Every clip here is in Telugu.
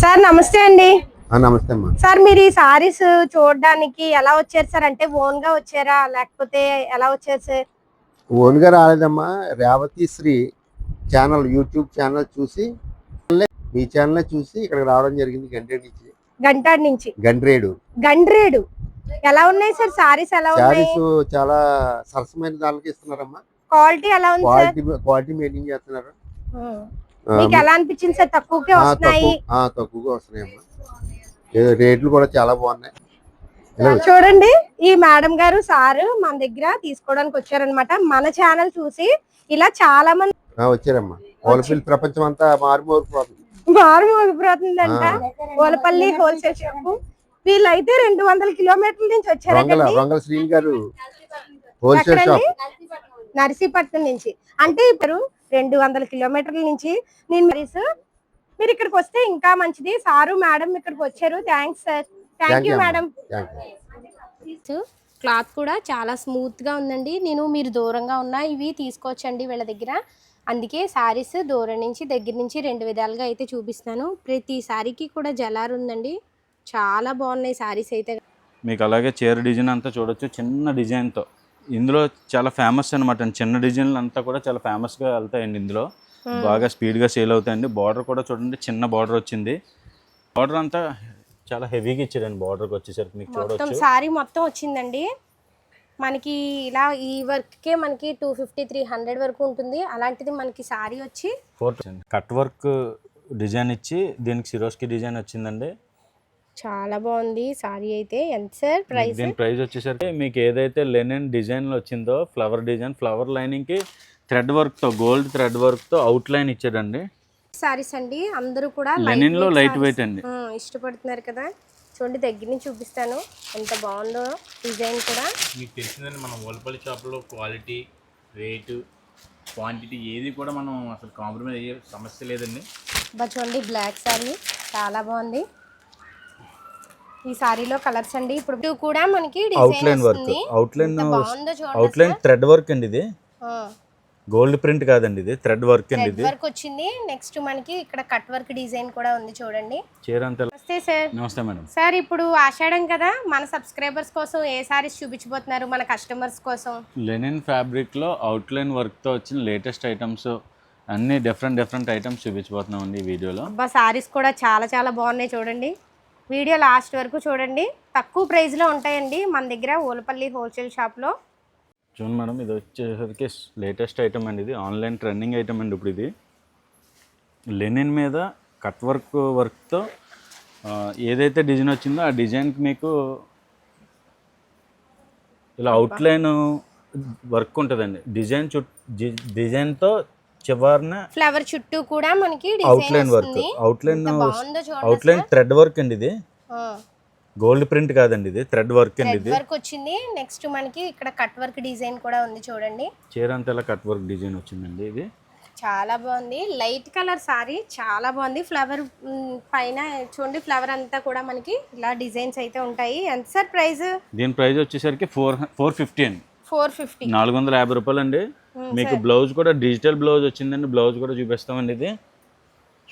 సార్ నమస్తే అండి. నమస్తే అమ్మా. సార్ మీరు ఈ సారీస్ చూడడానికి ఎలా వచ్చారు సార్? అంటే ఓన్గా వచ్చారా? లేకపోతే ఎలా వచ్చారు సార్? ఓన్గా రాలేదమ్మా. Revathi Sri channel YouTube channel చూసి మీ ఛానల్ చూసి ఇక్కడికి రావడం జరిగింది గండ్రేడు నుంచి. గంటాడ్ నుంచి. గండ్రేడు గండ్రేడు ఎలా ఉన్నాయి సార్? సారీస్ ఎలా ఉన్నాయి? శారీస్ చాలా సరసమైన దానికి ఇస్తున్నారమ్మా. క్వాలిటీ ఎలా ఉంది సార్? క్వాలిటీ క్వాలిటీ మెయింటైన్ చేస్తున్నారు. మీకు ఎలా అనిపించింది సార్? తక్కువకే ఆ, వస్తున్నాయి. తక్కువగా రేట్లు కూడా చాలా బాగున్నాయి. చూడండి ఈ మేడం గారు సారు మన దగ్గర తీసుకోవడానికి వచ్చారనమాట మన ఛానల్ చూసి ఇలా చాలా మంది వచ్చారమ్మా. ఓలపిల్లి ప్రపంచం అంతా మారుమోగిపోతుంది మారు మోగిపోతుందంట ఓలపల్లి హోల్సేల్ షాప్. వీళ్ళైతే రెండు వందల కిలోమీటర్ల నుంచి గారు హోల్సేల్ షాప్. నర్సీపట్నం నుంచి. అంటే ఇప్పుడు రెండు వందల కిలోమీటర్ల నుంచి నేను మరీస్ మీరు ఇక్కడికి వస్తే ఇంకా మంచిది. సారు మేడం ఇక్కడికి వచ్చారు. Thanks sir thank you madam cloth కూడా చాలా స్మూత్గా ఉందండి. నేను మీరు దూరంగా ఉన్నా ఇవి తీసుకోవచ్చండి వీళ్ళ దగ్గర. అందుకే శారీస్ దూరం నుంచి దగ్గర నుంచి రెండు విధాలుగా అయితే చూపిస్తాను ప్రతి శారీకి కూడా జలార్ ఉందండి. చాలా బాగున్నాయి శారీస్ అయితే. మీకు అలాగే చీర డిజైన్ అంతా చూడొచ్చు. చిన్న డిజైన్తో ఇందులో చాలా ఫేమస్ అనమాట చిన్న డిజైన్లు అంతా కూడా చాలా ఫేమస్గా వెళ్తాయండి ఇందులో. బాగా స్పీడ్గా సేల్ అవుతాయండి. బార్డర్ కూడా చూడండి చిన్న బార్డర్ వచ్చింది. బార్డర్ అంతా చాలా హెవీగా ఇచ్చాడండి బార్డర్కి వచ్చేసరికి మీకు మొత్తం శారీ మొత్తం వచ్చిందండి. మనకి ఇలా ఈ వర్క్కే మనకి టూ ఫిఫ్టీ త్రీ హండ్రెడ్ వరకు ఉంటుంది. అలాంటిది మనకి శారీ వచ్చి ఫోర్ కట్ వర్క్ డిజైన్ ఇచ్చి దీనికి సిరోస్కి డిజైన్ వచ్చిందండి. చాలా బాగుంది శారీ అయితే. ఎంత సార్ ప్రైస్? దీని ప్రైస్ వచ్చేసరికి మీకు ఏదైతే లెనిన్ డిజైన్లో వచ్చిందో ఫ్లవర్ డిజైన్ ఫ్లవర్ లైనింగ్కి థ్రెడ్ వర్క్తో గోల్డ్ థ్రెడ్ వర్క్తో అవుట్ లైన్ ఇచ్చాడండి. శారీస్ అండి. అందరూ కూడా లెనిన్లో weight లైట్. వెయిట్ అండి. ఆ, ఇష్టపడుతున్నారు కదా. చూడండి దగ్గర నుంచి చూపిస్తాను. ఎంత బాగుందో డిజైన్ కూడా. మీకు తెలిసిందండి మనం ఓల్పల్లి షాప్లో క్వాలిటీ రేటు క్వాంటిటీ ఏది కూడా మనం అసలు కాంప్రమైజ్ అయ్యే సమస్య లేదండి. బా చూడండి బ్లాక్ శారీ చాలా బాగుంది. ఈ శారీలో కలర్స్ అండి. ఇప్పుడు కూడా మనకి అవుట్ డిజైన్ లైన్ వర్క్ వస్తుంది. అవుట్ లైన్ ఎంత బాగుందో అవుట్ లైన్ చూడండి థ్రెడ్ వర్క్ అండి ఇది. గోల్డ్ ప్రింట్ కాదండి ఇది. థ్రెడ్ వర్క్ అండి ఇది. వర్క్ వచ్చింది. నెక్స్ట్ మనకి ఇక్కడ కట్ వర్క్ డిజైన్ కూడా ఉంది చూడండి. చీర అంతా నమస్తే సార్. నమస్తే మేడం. సార్ ఇప్పుడు ఆషాఢం కదా మన సబ్స్క్రైబర్స్ కోసం ఏ సారీస్ చూపించబోతున్నారు? మన కస్టమర్స్ కోసం. లెనిన్ ఫ్యాబ్రిక్లో అవుట్ లైన్ వర్క్తో వచ్చిన లేటెస్ట్ ఐటమ్స్ అన్ని డిఫరెంట్ డిఫరెంట్ ఐటమ్స్ చూపించబోతున్నాం అండి ఈ వీడియోలో. అబ్బా సారీస్ కూడా చాలా చాలా బాగున్నాయి చూడండి. వీడియో లాస్ట్ వరకు చూడండి. తక్కువ ప్రైస్లో ఉంటాయండి. మన దగ్గర ఓలపల్లి హోల్సేల్ షాప్లో చూడండి మేడం ఇది వచ్చేసరికి లేటెస్ట్ ఐటమ్ అండి ఇది. ఆన్లైన్ ట్రెండింగ్ ఐటమ్ అండి ఇప్పుడు ఇది. లెనిన్ మీద కట్ వర్క్ వర్క్తో ఏదైతే డిజైన్ వచ్చిందో ఆ డిజైన్కి మీకు ఇలా అవుట్లైన్ వర్క్ ఉంటుందండి. డిజైన్ చుట్టూ డిజైన్తో చివరిన ఫ్లవర్ చుట్టూ కూడా మనకి outline work outline outline thread work అండి ఇది. గోల్డ్ ప్రింట్ కాదండి ఇది థ్రెడ్ వర్క్ అండి ఇది. వర్క్ వచ్చింది. నెక్స్ట్ మనకి ఇక్కడ కట్ వర్క్ డిజైన్ కూడా ఉంది చూడండి. చీర అంతా కట్ వర్క్ డిజైన్ వచ్చిందండి ఇది. చాలా బాగుంది. లైట్ కలర్ సారీ చాలా బాగుంది. ఫ్లవర్ పైన చూడండి ఫ్లవర్ అంతా కూడా మనకి ఇలా డిజైన్స్ అయితే ఉంటాయి. ఎంత సార్ ప్రైస్ దీని ప్రైస్ వచ్చేసరికి ఫోర్ ఫోర్ ఫిఫ్టీ అండి. ఫోర్ ఫిఫ్టీ నాలుగు వందల యాభై రూపాయలు అండి మీకు బ్లౌజ్ కూడా డిజిటల్ బ్లౌజ్ వచ్చిందండి బ్లౌజ్ కూడా చూపిస్తామండి ఇది.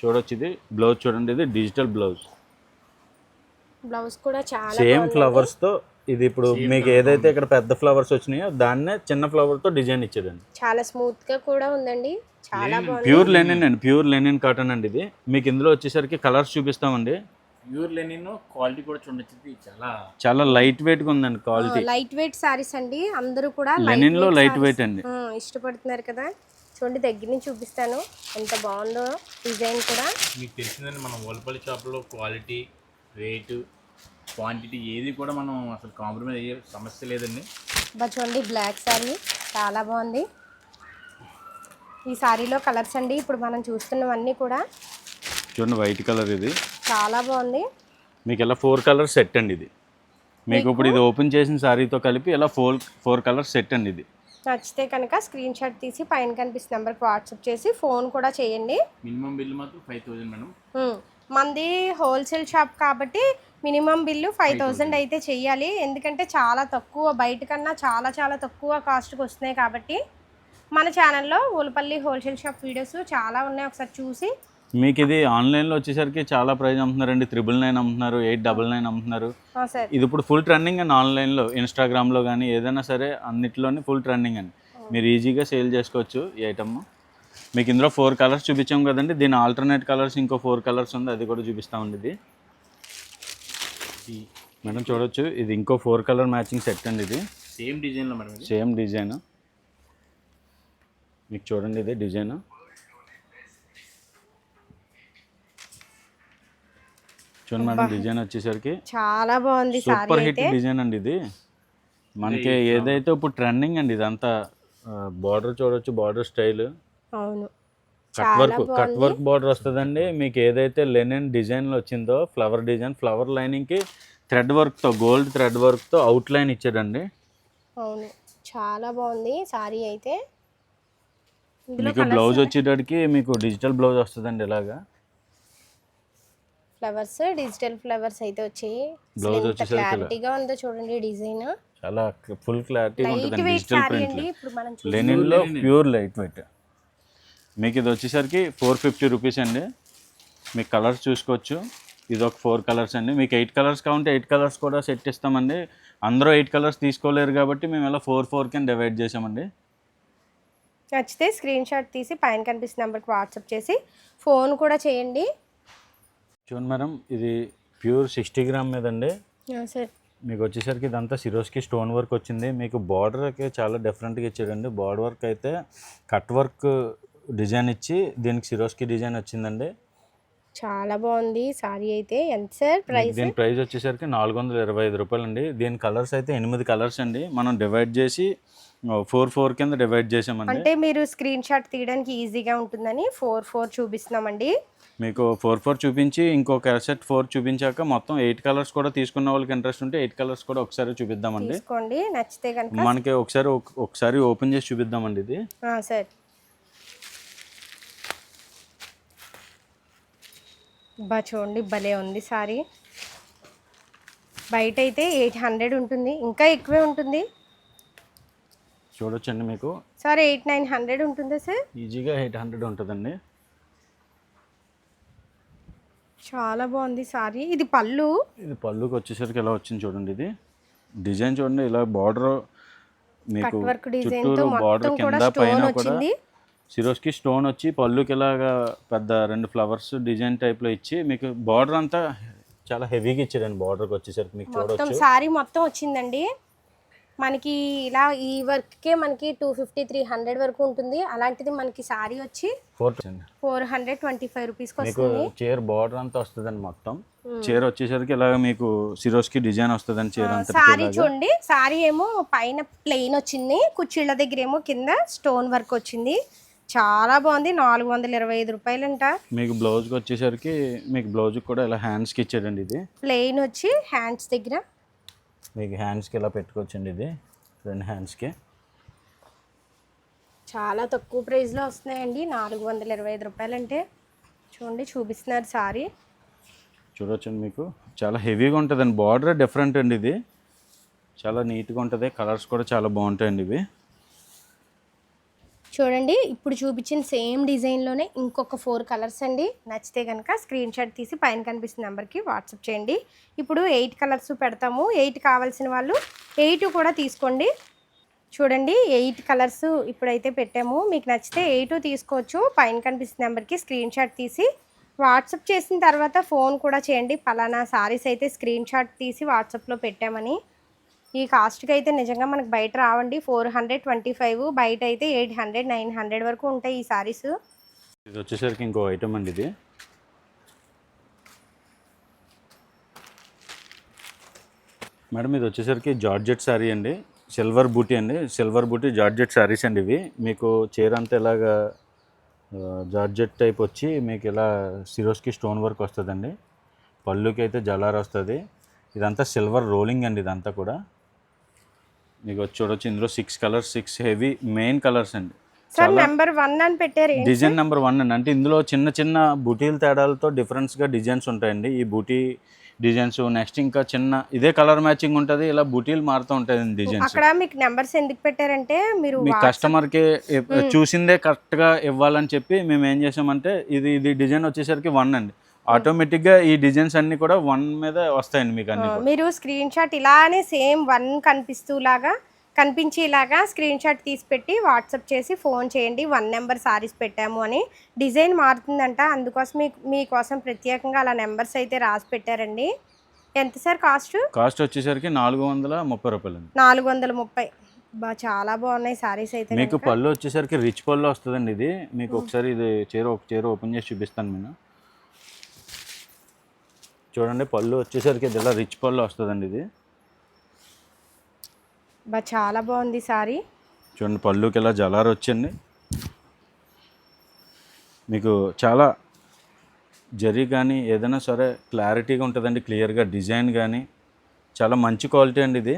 చూడొచ్చు ఇది బ్లౌజ్ చూడండి ఇది డిజిటల్ బ్లౌజ్. బ్లౌజ్ కూడా చాలా సేమ్. ఫ్లవర్స్తో ఇది ఇప్పుడు మీకు ఏదైతే ఇక్కడ పెద్ద ఫ్లవర్స్ వచ్చినాయో దాన్నే చిన్న ఫ్లవర్తో డిజైన్ ఇచ్చేదండి. చాలా స్మూత్గా కూడా ఉందండి. చాలా బాగుంది. ప్యూర్ లెనిన్ అండి ప్యూర్ లెనిన్ కాటన్ అండి ఇది. మీకు ఇందులో వచ్చేసరికి కలర్స్ చూపిస్తామండి. ప్యూర్ లెనిన్ క్వాలిటీ కూడా చూడొచ్చు చాలా చాలా లైట్ వెయిట్గా ఉందండి క్వాలిటీ. లైట్ వెయిట్ సారీస్ అండి. అందరూ కూడా లెనిన్లో లైట్ వెయిట్ అండి. ఆ, ఇష్టపడుతున్నారు కదా. చూడండి దగ్గర నుంచి చూపిస్తాను. ఎంత బాగుందో డిజైన్ కూడా. మీకు తెలిసిందండి మనం ఓల్పల్లి షాప్లో క్వాలిటీ రేటు క్వాంటిటీ ఏది కూడా మనం అసలు కాంప్రమైజ్ అయ్యే సమస్య లేదండి. బా చూడండి బ్లాక్ సారీ. చాలా బాగుంది. ఈ సారీలో కలర్స్ అండి. ఇప్పుడు మనం చూస్తున్నవన్నీ కూడా. చూడండి వైట్ కలర్ ఇది. చాలా బాగుంది. మీకు ఇలా ఫోర్ కలర్ సెట్ అండి ఇది. మీకు ఇప్పుడు ఇది ఓపెన్ చేసిన సారీతో కలిపి ఇలా ఫోర్ ఫోర్ కలర్ సెట్ అండి ఇది. నచ్చితే కనుక స్క్రీన్ షాట్ తీసి పైన కనిపిస్తున్న నెంబర్కి వాట్సాప్ చేసి ఫోన్ కూడా చేయండి. మినిమం బిల్ మాత్రం ఫైవ్ థౌజండ్ మేడం. మనది హోల్సేల్ షాప్ కాబట్టి మినిమం బిల్లు ఫైవ్ థౌజండ్ అయితే చెయ్యాలి. ఎందుకంటే చాలా తక్కువ బయట కన్నా చాలా చాలా తక్కువ కాస్ట్కి వస్తున్నాయి కాబట్టి. మన ఛానల్లో ఊలపల్లి హోల్సేల్ షాప్ వీడియోస్ చాలా ఉన్నాయి. ఒకసారి చూసి మీకు ఇది ఆన్లైన్లో వచ్చేసరికి చాలా ప్రైస్ అమ్ముతున్నారండి. త్రిబుల్ నైన్ అమ్ముతున్నారు ఎయిట్ డబల్ నైన్ అమ్ముతున్నారు. ఆ, సార్. ఇది ఇప్పుడు ఫుల్ ట్రెండింగ్ అండి ఆన్లైన్లో. ఇన్స్టాగ్రామ్లో కానీ ఏదైనా సరే అన్నిటిలోనే ఫుల్ ట్రెండింగ్ అండి. మీరు ఈజీగా సేల్ చేసుకోవచ్చు ఈ ఐటమ్. మీకు ఇందులో ఫోర్ కలర్స్ చూపించాం కదండి. దీని ఆల్టర్నేట్ కలర్స్ ఇంకో ఫోర్ కలర్స్ ఉంది అది కూడా చూపిస్తామండి ఇది మేడం చూడొచ్చు ఇది ఇంకో ఫోర్ కలర్ మ్యాచింగ్ సెట్ అండి ఇది. సేమ్ డిజైన్లో మేడం సేమ్ డిజైన్. మీకు చూడండి ఇది డిజైన్. చూడండి మేడం డిజైన్ వచ్చేసరికి చాలా బాగుంది సారీ సూపర్ హిట్ డిజైన్ అండి ఇది. మనకి ఏదైతే ఇప్పుడు ట్రెండింగ్ అండి ఇదంతా బార్డర్ చూడొచ్చు బార్డర్ స్టైల్. అవును. Cut work cut. Work border వస్తుందండి. మీకు ఏదైతే లెనిన్ డిజైన్లో వచ్చిందో ఫ్లవర్ డిజైన్ ఫ్లవర్ లైనింగ్కి థ్రెడ్ వర్క్తో గోల్డ్ థ్రెడ్ వర్క్తో అవుట్ లైన్ ఇచ్చాడండి. అవును. చాలా బాగుంది సారీ అయితే. మీకు బ్లౌజ్ వచ్చేటడికి మీకు డిజిటల్ బ్లౌజ్ వస్తుందండి ఇలాగా. ఫ్లవర్స్ డిజిటల్ ఫ్లవర్స్ అయితే వచ్చాయి. క్లారిటీగా ఉందో చూడండి డిజైన్. చాలా full clarity weight digital print అండి. ఇప్పుడు మనం చూసి లెనిన్లో ప్యూర్ లైట్ వెయిట్ మీకు ఇది వచ్చేసరికి ఫోర్ ఫిఫ్టీ రూపీస్ అండి. మీకు కలర్స్ చూసుకోవచ్చు. ఇది ఒక ఫోర్ కలర్స్ అండి. మీకు ఎయిట్ కలర్స్ కావాలంటే ఎయిట్ కలర్స్ కూడా సెట్ ఇస్తామండి. అందరూ ఎయిట్ కలర్స్ తీసుకోలేరు కాబట్టి మేము ఇలా ఫోర్ ఫోర్ కింద డివైడ్ చేసామండి నచ్చితే స్క్రీన్ షాట్ తీసి పైన కనిపిస్తున్న నెంబర్కి వాట్సాప్ చేసి ఫోన్ కూడా చేయండి. చూడండి మేడం ఇది ప్యూర్ సిక్స్టీ గ్రామ్ మీద అండి సార్. మీకు వచ్చేసరికి ఇదంతా సిరోస్కి స్టోన్ వర్క్ వచ్చింది. మీకు బార్డర్కి చాలా డిఫరెంట్గా ఇచ్చాడండి. బార్డర్ వర్క్ అయితే కట్ వర్క్ డిజైన్ ఇచ్చి దీనికి సిరోస్కి డిజైన్ వచ్చిందండి. చాలా బాగుంది సారీ అయితే. ఎంత సార్ ప్రైస్? దీని ప్రైస్ వచ్చేసరికి నాలుగు వందల ఇరవై ఐదు రూపాయలు అండి దీని కలర్స్ అయితే ఎనిమిది కలర్స్ అండి. మనం డివైడ్ చేసి ఫోర్ ఫోర్ కింద డివైడ్ చేసామండి. అంటే మీరు స్క్రీన్ షాట్ తీయడానికి ఈజీగా ఉంటుందని ఫోర్ ఫోర్ చూపిస్తున్నామండి. మీకు ఫోర్ ఫోర్ చూపించి ఇంకొక సెట్ ఫోర్ చూపించాక మొత్తం ఎయిట్ కలర్స్ కూడా తీసుకున్న వాళ్ళకి ఇంట్రెస్ట్ ఉంటే ఎయిట్ కలర్స్ కూడా ఒకసారి చూపిద్దామండి. తీసుకోండి నచ్చితే కనుక మనకి ఒకసారి ఒక- ఒకసారి ఓపెన్ చేసి చూపిద్దామండి ఇది. సార్. బా చూడండి భలే ఉంది సారీ. బయట అయితే ఎయిట్ హండ్రెడ్ ఉంటుంది ఇంకా ఎక్కువే ఉంటుంది. చూడొచ్చండి మీకు. సార్ ఎయిట్ నైన్ హండ్రెడ్ ఉంటుందా సార్? ఈజీగా ఎయిట్ హండ్రెడ్ ఉంటుందండి. చాలా బాగుంది సారీ. ఇది పళ్ళు? ఇది పళ్ళుకి వచ్చేసరికి ఎలా వచ్చింది చూడండి ఇది. డిజైన్ చూడండి ఇలా బార్డర్ మీకు చుట్టూరు బార్డర్ కింద పైన కూడా సిరోస్కి స్టోన్ వచ్చి పళ్ళుకి ఇలాగా పెద్ద రెండు ఫ్లవర్స్ డిజైన్ టైప్లో ఇచ్చి మీకు బార్డర్ అంతా చాలా హెవీగా ఇచ్చాడండి బార్డర్కి వచ్చేసరికి మీకు చూడొచ్చు. సారీ మొత్తం వచ్చిందండి. మనకి ఇలా ఈ వర్క్కే మనకి టూ ఫిఫ్టీ త్రీ హండ్రెడ్ వరకు ఉంటుంది. అలాంటిది మనకి సారీ వచ్చి four four hundred twenty five రూపీస్కి మీకు చీర బార్డర్ అంతా వస్తుందండి మొత్తం. చీర వచ్చేసరికి ఇలాగ మీకు సిరోస్కి డిజైన్ వస్తుందండి చీర అంతా సారీ చూడండి. సారీ ఏమో పైన ప్లెయిన్ వచ్చింది. కుర్చీళ్ళ దగ్గర ఏమో కింద స్టోన్ వర్క్ వచ్చింది. చాలా బాగుంది. నాలుగు వందల ఇరవై ఐదు రూపాయలంట. మీకు బ్లౌజ్కి వచ్చేసరికి మీకు బ్లౌజ్కి కూడా ఇలా హ్యాండ్స్కి ఇచ్చాడండి ఇది. ప్లెయిన్ వచ్చి హ్యాండ్స్ దగ్గర. మీకు హ్యాండ్స్కి ఇలా పెట్టుకోవచ్చండి ఇది? రెండు హ్యాండ్స్కి చాలా తక్కువ ప్రైస్లో వస్తున్నాయండి. నాలుగు వందల ఇరవై ఐదు రూపాయలంటే చూడండి చూపిస్తున్నారు సారీ. చూడొచ్చండి మీకు. చాలా హెవీగా ఉంటుందండి. బార్డర్ డిఫరెంట్ అండి ఇది. చాలా నీట్గా ఉంటుంది. కలర్స్ కూడా చాలా బాగుంటాయండి ఇవి. చూడండి. ఇప్పుడు చూపించిన సేమ్ డిజైన్లోనే ఇంకొక ఫోర్ కలర్స్ అండి. నచ్చితే కనుక స్క్రీన్ షాట్ తీసి పైన కనిపిస్తున్న నెంబర్కి వాట్సాప్ చేయండి. ఇప్పుడు ఎయిట్ కలర్స్ పెడతాము. ఎయిట్ కావాల్సిన వాళ్ళు ఎయిట్ కూడా తీసుకోండి. చూడండి ఎయిట్ కలర్స్ ఇప్పుడైతే పెట్టాము. మీకు నచ్చితే ఎయిట్ తీసుకోవచ్చు. పైన కనిపిస్తున్న నెంబర్కి స్క్రీన్ షాట్ తీసి వాట్సాప్ చేసిన తర్వాత ఫోన్ కూడా చేయండి. పలానా సారీస్ అయితే స్క్రీన్ షాట్ తీసి వాట్సాప్లో పెట్టామని. ఈ కాస్ట్కి అయితే నిజంగా మనకు బయట రావండి. ఫోర్ హండ్రెడ్ ట్వంటీ ఫైవ్ బయట అయితే ఎయిట్ హండ్రెడ్ నైన్ హండ్రెడ్ వరకు ఉంటాయి ఈ సారీస్. ఇది వచ్చేసరికి ఇంకో ఐటమ్ అండి ఇది. మేడం ఇది వచ్చేసరికి జార్జెట్ శారీ అండి. సిల్వర్ బూటీ అండి. సిల్వర్ బూటీ జార్జెట్ శారీస్ అండి ఇవి. మీకు చీర అంతా ఇలాగా జార్జెట్ టైప్ వచ్చి మీకు ఇలా సిరోస్కి స్టోన్ వర్క్ వస్తుందండి. పళ్ళుకి అయితే జలార్ వస్తుంది. ఇదంతా సిల్వర్ రోలింగ్ అండి ఇదంతా కూడా. మీకు చూడొచ్చు ఇందులో six colours six heavy main colours అండి. సార్ నెంబర్ వన్ అని పెట్టారు ఏంటి? డిజైన్ నెంబర్ వన్ అండి. అంటే ఇందులో చిన్న చిన్న బుటీల తేడాలతో డిఫరెన్స్గా డిజైన్స్ ఉంటాయండి. ఈ బూటీ డిజైన్స్ నెక్స్ట్ ఇంకా చిన్న ఇదే కలర్ మ్యాచింగ్ ఉంటుంది ఇలా బూటీలు మారుతూ ఉంటాయి డిజైన్స్ అక్కడ మీకు నెంబర్స్ ఎందుకు పెట్టారంటే మీరు మీ కస్టమర్కి చూసిందే కరెక్ట్గా ఇవ్వాలని చెప్పి మేము ఏం చేసామంటే ఇది ఇది డిజైన్ వచ్చేసరికి వన్ అండి. ఆటోమేటిక్గా ఈ డిజైన్స్ అన్ని కూడా వన్ మీద వస్తాయండి మీకు అన్ని. మీరు స్క్రీన్ షాట్ ఇలానే సేమ్ వన్ కనిపిస్తూలాగా కనిపించేలాగా స్క్రీన్ షాట్ తీసి పెట్టి వాట్సాప్ చేసి ఫోన్ చేయండి వన్ నెంబర్ సారీస్ పెట్టాము అని. డిజైన్ మారుతుందంట అందుకోసం మీ మీకోసం ప్రత్యేకంగా అలా నెంబర్స్ అయితే రాసి పెట్టారండి. ఎంత సార్ కాస్ట్ కాస్ట్ వచ్చేసరికి నాలుగు వందల ముప్పై రూపాయలు నాలుగు వందల ముప్పై. బా చాలా బాగున్నాయి సారీస్ అయితే మీకు. పళ్ళు వచ్చేసరికి రిచ్ పళ్ళు వస్తుందండి ఇది. మీకు ఒకసారి ఇది చీర ఒక చీర ఓపెన్ చేసి చూపిస్తాను నేను. చూడండి పళ్ళు వచ్చేసరికి ఇది ఇలా రిచ్ పళ్ళు వస్తుందండి ఇది. బా చాలా బాగుంది సారీ. చూడండి పళ్ళుకి ఇలా జలారు వచ్చింది మీకు చాలా జరీ కానీ ఏదైనా సరే క్లారిటీగా ఉంటుందండి క్లియర్గా డిజైన్ కానీ. చాలా మంచి క్వాలిటీ అండి ఇది.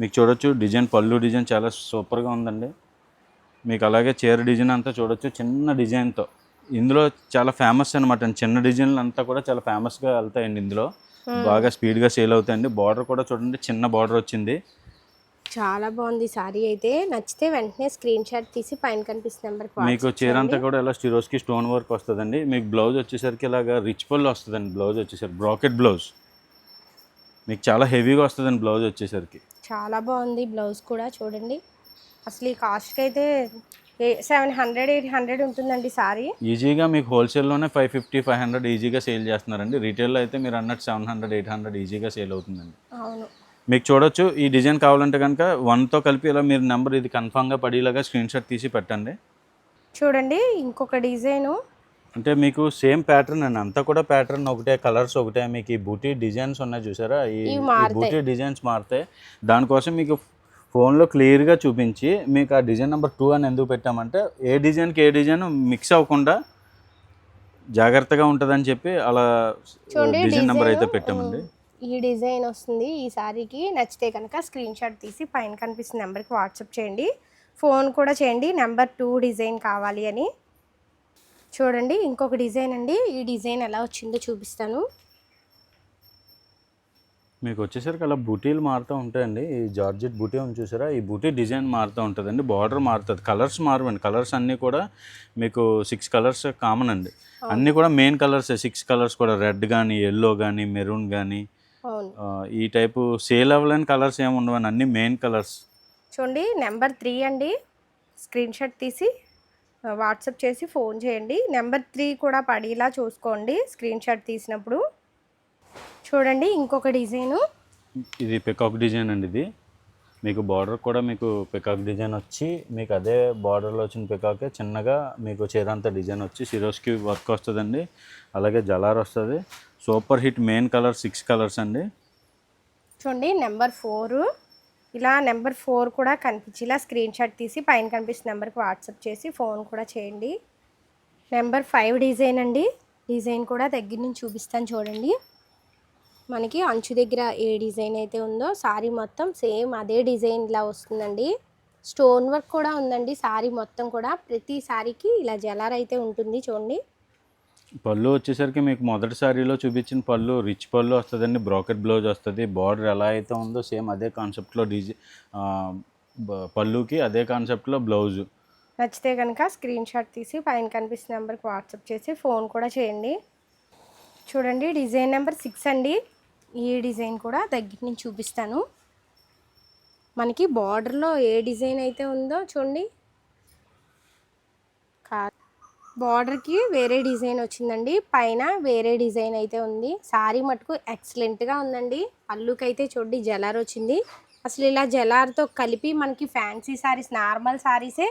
మీకు చూడొచ్చు డిజైన్ పళ్ళు డిజైన్ చాలా సూపర్గా ఉందండి. మీకు అలాగే చీర డిజైన్ అంతా చూడొచ్చు చిన్న డిజైన్తో. ఇందులో చాలా ఫేమస్ అనమాట చిన్న డిజైన్లు అంతా కూడా చాలా ఫేమస్గా వెళ్తాయండి ఇందులో. బాగా స్పీడ్గా సేల్ అవుతాయండి. బార్డర్ కూడా చూడండి చిన్న బార్డర్ వచ్చింది. చాలా బాగుంది సారీ అయితే. నచ్చితే వెంటనే స్క్రీన్ షాట్ తీసి పైన కనిపిస్తున్న నెంబర్కి మీకు చీర అంతా కూడా ఇలా స్టిరోస్కి స్టోన్ వర్క్ వస్తుందండి. మీకు బ్లౌజ్ వచ్చేసరికి ఇలాగా రిచ్ పళ్ళు వస్తుందండి బ్లౌజ్ వచ్చేసరికి. బ్రాకెట్ బ్లౌజ్ మీకు చాలా హెవీగా వస్తుందండి బ్లౌజ్ వచ్చేసరికి. చాలా బాగుంది బ్లౌజ్ కూడా చూడండి. అసలు ఈ కాస్ట్కి అయితే సెవెన్ హండ్రెడ్ ఎయిట్ హండ్రెడ్ ఉంటుందండి సారీ. ఈజీగా మీకు హోల్సేల్లోనే ఫైవ్ ఫిఫ్టీ ఫైవ్ హండ్రెడ్ ఈజీగా సేల్ చేస్తున్నారండి. రీటైల్లో అయితే మీరు అన్నట్టు సెవెన్ హండ్రెడ్ ఎయిట్ హండ్రెడ్ ఈజీగా సేల్ అవుతుందండి. అవును. మీకు చూడొచ్చు ఈ డిజైన్ కావాలంటే కనుక వన్తో కలిపి ఇలా మీరు నెంబర్ ఇది కన్ఫామ్గా పడేలాగా స్క్రీన్ షాట్ తీసి పెట్టండి. చూడండి ఇంకొక డిజైను. అంటే మీకు సేమ్ ప్యాటర్న్ అండి అంతా కూడా ప్యాటర్న్ ఒకటే కలర్స్ ఒకటే. మీకు ఈ బూటీ డిజైన్స్ ఉన్నాయి చూసారా? ఈ. బూటీ డిజైన్స్ మారుతాయి. దానికోసం మీకు ఫోన్లో క్లియర్గా చూపించి మీకు ఆ డిజైన్ నెంబర్ టూ అని ఎందుకు పెట్టామంటే ఏ డిజైన్కి ఏ డిజైన్ మిక్స్ అవ్వకుండా జాగ్రత్తగా ఉంటుందని చెప్పి అలా డిజైన్ నెంబర్ అయితే పెట్టామండి. ఈ డిజైన్ వస్తుంది. ఈ సారీకి నచ్చితే కనుక స్క్రీన్ షాట్ తీసి పైన కనిపిస్తున్న నెంబర్కి వాట్సాప్ చేయండి. ఫోన్ కూడా చేయండి నెంబర్ టూ డిజైన్ కావాలి అని. చూడండి ఇంకొక డిజైన్ అండి. ఈ డిజైన్ ఎలా వచ్చిందో చూపిస్తాను. మీకు వచ్చేసరికి అలా బూటీలు మారుతూ ఉంటాయండి. ఈ జార్జెట్ బూటీ ఉంది చూసారా? ఈ బూటీ డిజైన్ మారుతూ ఉంటుందండి. బార్డర్ మారుతుంది. కలర్స్ మారవండి. కలర్స్ అన్నీ కూడా మీకు సిక్స్ కలర్స్ కామన్ అండి. అన్నీ కూడా మెయిన్ కలర్స్. సిక్స్ కలర్స్ కూడా రెడ్ కానీ ఎల్లో కానీ మెరూన్ కానీ ఈ టైపు సేల్ అవ్వలేని కలర్స్ ఏమి ఉండవండి. అన్నీ మెయిన్ కలర్స్. చూడండి నెంబర్ త్రీ అండి. స్క్రీన్ షాట్ తీసి వాట్సాప్ చేసి ఫోన్ చేయండి. నెంబర్ త్రీ కూడా పడేలా చూసుకోండి. స్క్రీన్ షాట్ తీసినప్పుడు. చూడండి ఇంకొక డిజైను. ఇది పికాక్ డిజైన్ అండి ఇది. మీకు బార్డర్ కూడా మీకు పికాక్ డిజైన్ వచ్చి మీకు అదే బార్డర్లో వచ్చిన పికాకే చిన్నగా మీకు చీరంత డిజైన్ వచ్చి సిరోస్కి వర్క్ వస్తుందండి. అలాగే జలార్ వస్తుంది. Super hit main colour six colours అండి. చూడండి నెంబర్ ఫోర్ ఇలా నెంబర్ ఫోర్ కూడా కనిపించేలా స్క్రీన్ షాట్ తీసి పైన కనిపిస్తున్న నెంబర్కి వాట్సాప్ చేసి ఫోన్ కూడా చేయండి. నెంబర్ ఫైవ్ డిజైన్ అండి. డిజైన్ కూడా దగ్గర నుంచి చూపిస్తాను చూడండి. మనకి అంచు దగ్గర ఏ డిజైన్ అయితే ఉందో సారీ మొత్తం సేమ్ అదే డిజైన్ ఇలా వస్తుందండి. స్టోన్ వర్క్ కూడా ఉందండి. సారీ మొత్తం కూడా ప్రతి సారీకి ఇలా జలార్ అయితే ఉంటుంది చూడండి. పళ్ళు వచ్చేసరికి మీకు మొదటి సారీలో చూపించిన పళ్ళు రిచ్ పళ్ళు వస్తుందండి. బ్రాకెట్ బ్లౌజ్ వస్తుంది. బార్డర్ ఎలా అయితే ఉందో సేమ్ అదే కాన్సెప్ట్లో డిజై పళ్ళుకి అదే కాన్సెప్ట్లో బ్లౌజు. నచ్చితే కనుక స్క్రీన్ షాట్ తీసి పైన కనిపిస్తున్న నెంబర్కి వాట్సాప్ చేసి ఫోన్ కూడా చేయండి. చూడండి డిజైన్ నెంబర్ సిక్స్ అండి. ఈ డిజైన్ కూడా దగ్గర నుంచి చూపిస్తాను. మనకి బార్డర్లో ఏ డిజైన్ అయితే ఉందో చూడండి. కా బార్డర్కి వేరే డిజైన్ వచ్చిందండి. పైన వేరే డిజైన్ అయితే ఉంది. సారీ మటుకు ఎక్సలెంట్గా ఉందండి. అల్లుకైతే అయితే చూడండి జలార్ వచ్చింది. అసలు ఇలా జలార్తో కలిపి మనకి ఫ్యాన్సీ సారీస్ నార్మల్ సారీసే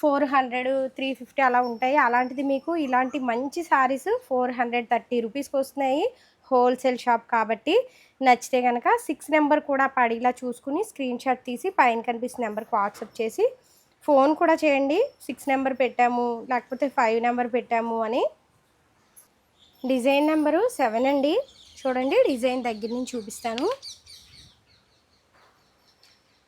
ఫోర్ హండ్రెడ్ త్రీ ఫిఫ్టీ అలా ఉంటాయి. అలాంటిది మీకు ఇలాంటి మంచి సారీస్ ఫోర్ హండ్రెడ్ థర్టీ రూపీస్కి వస్తున్నాయి. హోల్సేల్ షాప్ కాబట్టి నచ్చితే కనుక సిక్స్ నెంబర్ కూడా పడేలా చూసుకుని స్క్రీన్ షాట్ తీసి పైన కనిపిస్తున్న నెంబర్కి వాట్సాప్ చేసి ఫోన్ కూడా చేయండి. సిక్స్ నెంబర్ పెట్టాము లేకపోతే ఫైవ్ నెంబర్ పెట్టాము అని. డిజైన్ నెంబరు సెవెన్ అండి. చూడండి డిజైన్ దగ్గర నుంచి చూపిస్తాను.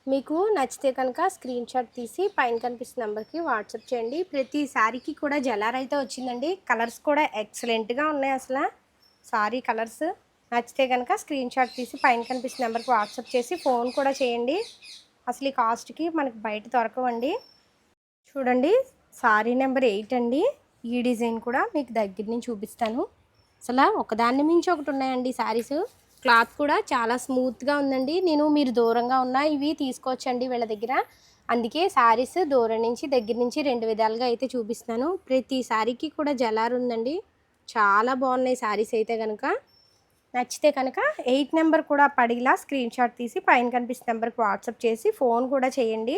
మీకు నచ్చితే కనుక స్క్రీన్ షాట్ తీసి పైన కనిపిస్తున్న నెంబర్కి వాట్సాప్ చేయండి. ప్రతి శారీకి కూడా జలార్ అయితే వచ్చిందండి. కలర్స్ కూడా ఎక్సలెంట్గా ఉన్నాయి అసలు. సారీ కలర్స్ నచ్చితే కనుక స్క్రీన్ షాట్ తీసి పైన కనిపిస్తున్న నెంబర్కి వాట్సాప్ చేసి ఫోన్ కూడా చేయండి. అసలు ఈ కాస్ట్కి మనకి బయట దొరకవండి. చూడండి సారీ నెంబర్ ఎయిట్ అండి. ఈ డిజైన్ కూడా మీకు దగ్గర నుంచి చూపిస్తాను. అసలు ఒకదాన్ని మించి ఒకటి ఉన్నాయండి శారీస్ క్లాత్ కూడా చాలా స్మూత్గా ఉందండి. నేను మీరు దూరంగా ఉన్నా ఇవి తీసుకోవచ్చండి వీళ్ళ దగ్గర. అందుకే శారీస్ దూరం నుంచి దగ్గర నుంచి రెండు విధాలుగా అయితే చూపిస్తాను ప్రతి శారీకి కూడా జలార్ ఉందండి. చాలా బాగున్నాయి శారీస్ అయితే కనుక నచ్చితే కనుక ఎయిట్ నెంబర్ కూడా పడిలా స్క్రీన్ షాట్ తీసి పైన కనిపిస్తున్న నెంబర్కి వాట్సాప్ చేసి ఫోన్ కూడా చేయండి.